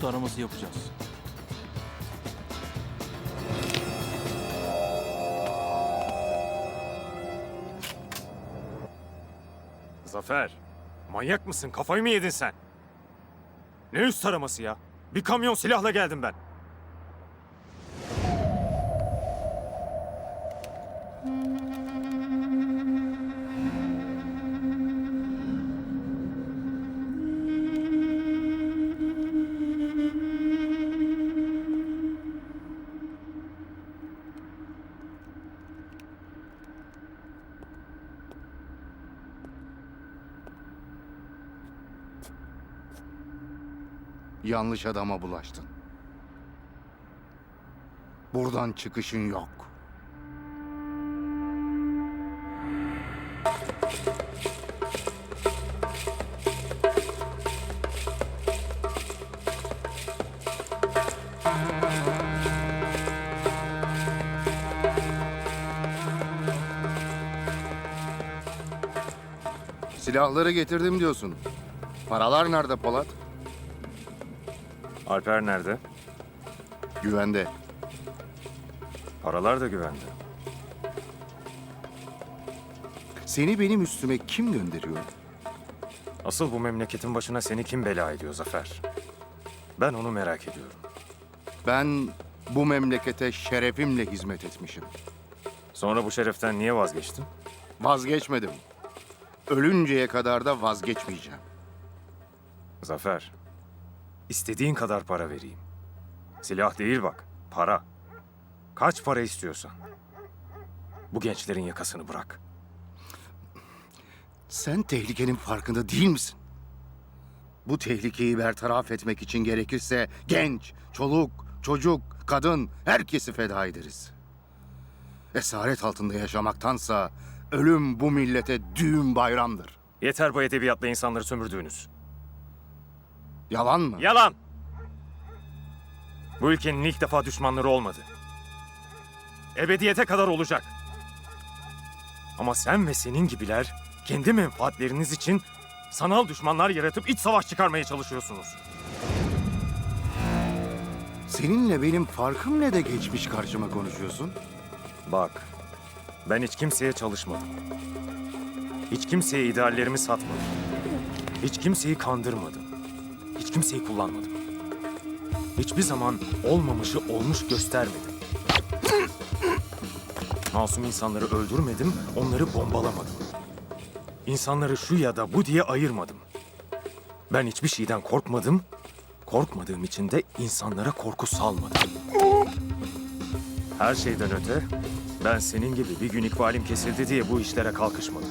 üst yapacağız. Zafer, manyak mısın? Kafayı mı yedin sen? Ne üst taraması ya? Bir kamyon silahla geldim ben. Yanlış adama bulaştın. Buradan çıkışın yok. Silahları getirdim diyorsun. Paralar nerede Polat? Alper nerede? Güvende. Paralar da güvende. Seni benim üstüme kim gönderiyor? Asıl bu memleketin başına seni kim bela ediyor Zafer? Ben onu merak ediyorum. Ben bu memlekete şerefimle hizmet etmişim. Sonra bu şereften niye vazgeçtin? Vazgeçmedim. Ölünceye kadar da vazgeçmeyeceğim. Zafer, istediğin kadar para vereyim. Silah değil bak, para. Kaç para istiyorsan. Bu gençlerin yakasını bırak. Sen tehlikenin farkında değil misin? Bu tehlikeyi bertaraf etmek için gerekirse genç, çoluk, çocuk, kadın herkesi feda ederiz. Esaret altında yaşamaktansa ölüm bu millete düğün bayramdır. Yeter bu edebiyatla insanları sömürdüğünüz. Yalan mı? Yalan! Bu ülkenin ilk defa düşmanları olmadı. Ebediyete kadar olacak. Ama sen ve senin gibiler kendi menfaatleriniz için sanal düşmanlar yaratıp iç savaş çıkarmaya çalışıyorsunuz. Seninle benim farkım ne de geçmiş karşıma konuşuyorsun? Bak, ben hiç kimseye çalışmadım. Hiç kimseye ideallerimi satmadım. Hiç kimseyi kandırmadım. Hiç kimseyi kullanmadım. Hiçbir zaman olmamışı olmuş göstermedim. Masum insanları öldürmedim, onları bombalamadım. İnsanları şu ya da bu diye ayırmadım. Ben hiçbir şeyden korkmadım, korkmadığım için de insanlara korku salmadım. Her şeyden öte ben senin gibi bir gün ikbalim kesildi diye bu işlere kalkışmadım.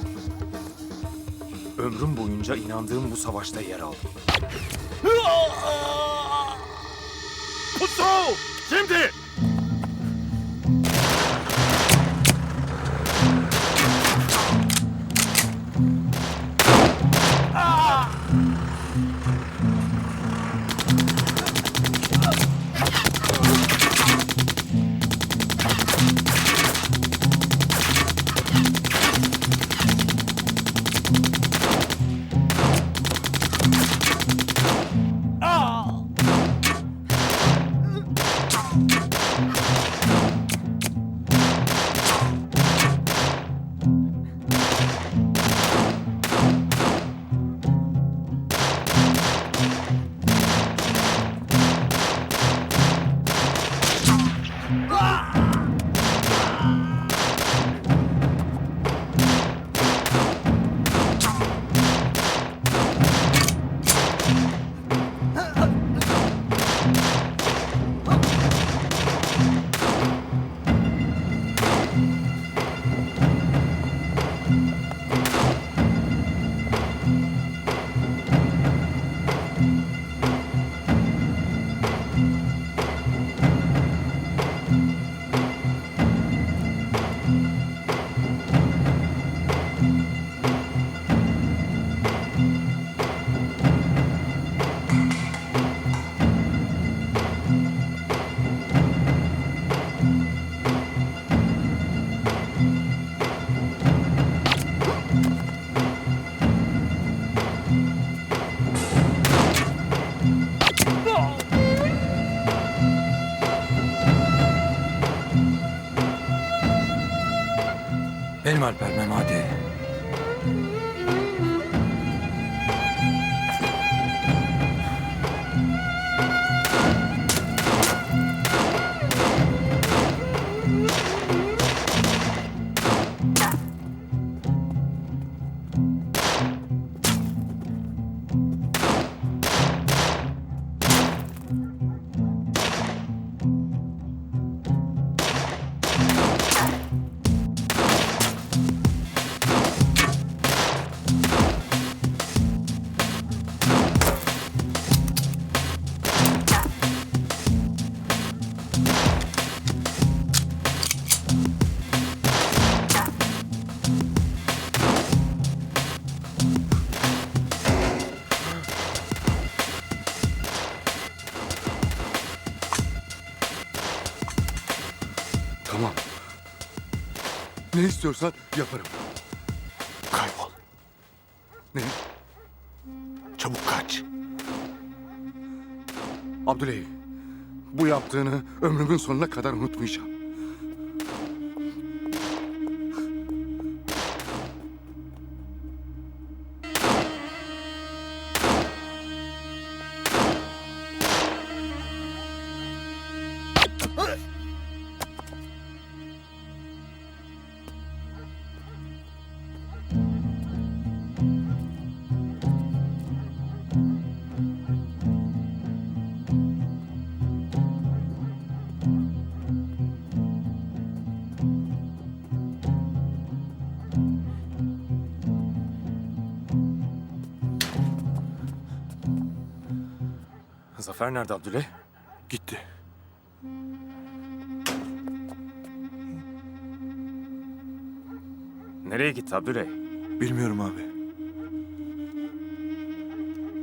Ömrüm boyunca inandığım bu savaşta yer aldım. 아. 포토! 잼디! Benim Alper Memati. İstiyorsan yaparım. Kaybol. Ne? Çabuk kaç. Abdüley, bu yaptığını ömrümün sonuna kadar unutmayacağım. Zafer nerede Abdüley? Gitti. Nereye gitti Abdüley? Bilmiyorum abi.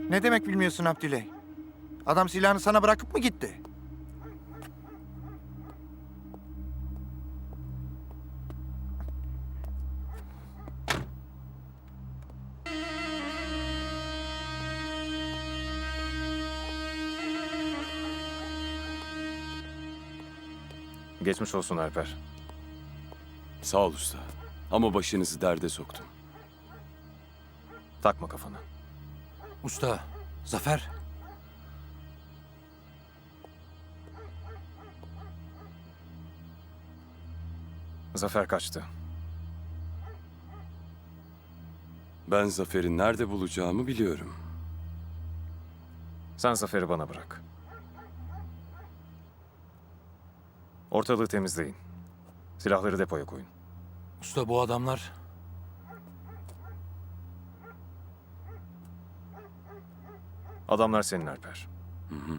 Ne demek bilmiyorsun Abdüley? Adam silahını sana bırakıp mı gitti? Geçmiş olsun Alper. Sağ ol usta. Ama başınızı derde soktum. Takma kafana. Usta, Zafer. Zafer kaçtı. Ben Zafer'i nerede bulacağımı biliyorum. Sen Zafer'i bana bırak. Ortalığı temizleyin. Silahları depoya koyun. Usta bu adamlar Adamlar senin Alper. Hı hı.